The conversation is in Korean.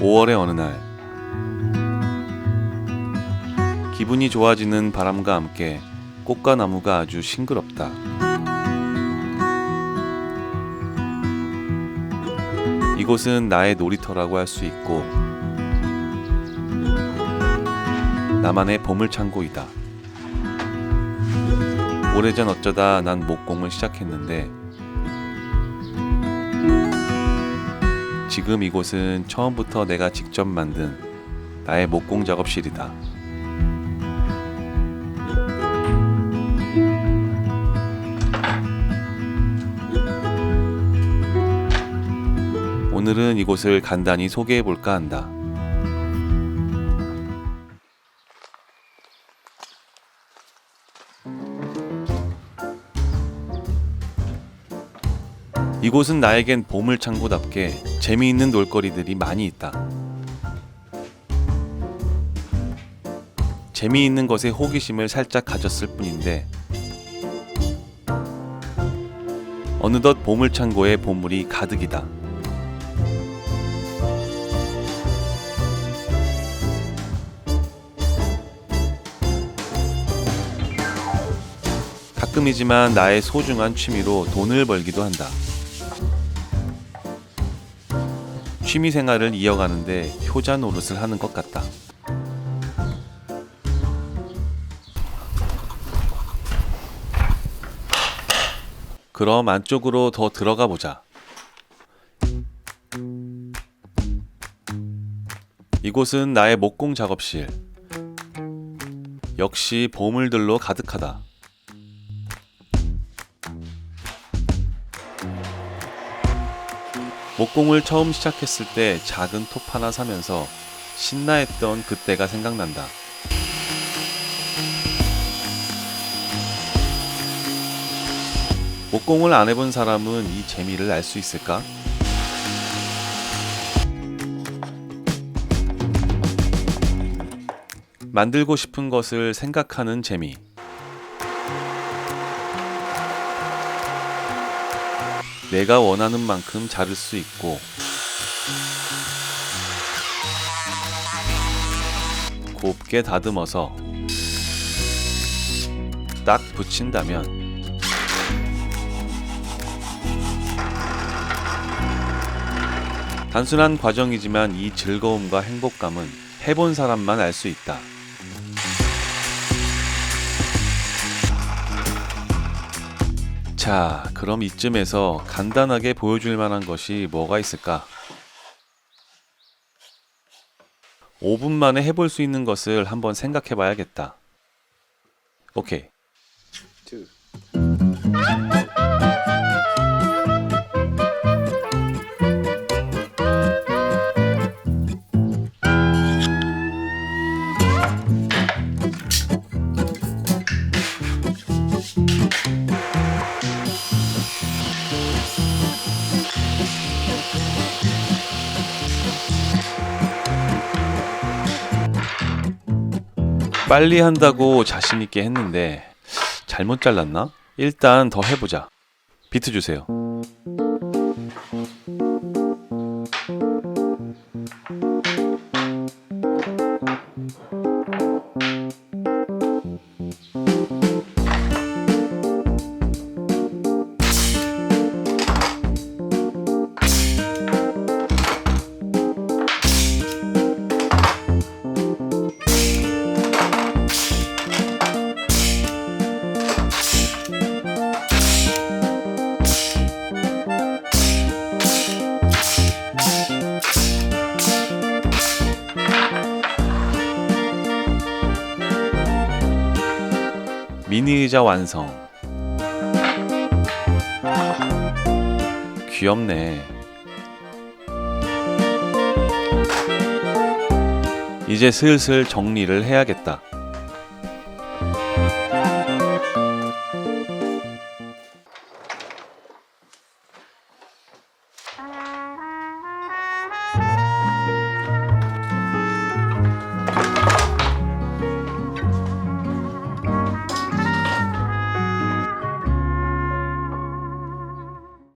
5월의 어느 날 기분이 좋아지는 바람과 함께 꽃과 나무가 아주 싱그럽다. 이곳은 나의 놀이터라고 할 수 있고 나만의 보물창고이다. 오래전 어쩌다 난 목공을 시작했는데 지금 이곳은 처음부터 내가 직접 만든 나의 목공 작업실이다. 오늘은 이곳을 간단히 소개해 볼까 한다. 이곳은 나에겐 보물 창고답게 재미있는 놀거리들이 많이 있다. 재미있는 것에 호기심을 살짝 가졌을 뿐인데 어느덧 보물 창고에 보물이 가득이다. 가끔이지만 나의 소중한 취미로 돈을 벌기도 한다. 취미 생활을 이어가는데 효자 노릇을 하는 것 같다. 그럼 안쪽으로 더 들어가 보자. 이곳은 나의 목공 작업실. 역시 보물들로 가득하다. 목공을 처음 시작했을 때 작은 톱 하나 사면서 신나했던 그때가 생각난다. 목공을 안 해본 사람은 이 재미를 알 수 있을까? 만들고 싶은 것을 생각하는 재미. 내가 원하는 만큼 자를 수 있고 곱게 다듬어서 딱 붙인다면 단순한 과정이지만 이 즐거움과 행복감은 해본 사람만 알 수 있다. 자, 그럼 이쯤에서 간단하게 보여줄 만한 것이 뭐가 있을까? 5분 만에 해볼 수 있는 것을 한번 생각해 봐야겠다. 오케이. 빨리 한다고 자신 있게 했는데 잘못 잘랐나? 일단 더 해보자. 비트 주세요. 미니 의자 완성. 귀엽네. 이제 슬슬 정리를 해야겠다.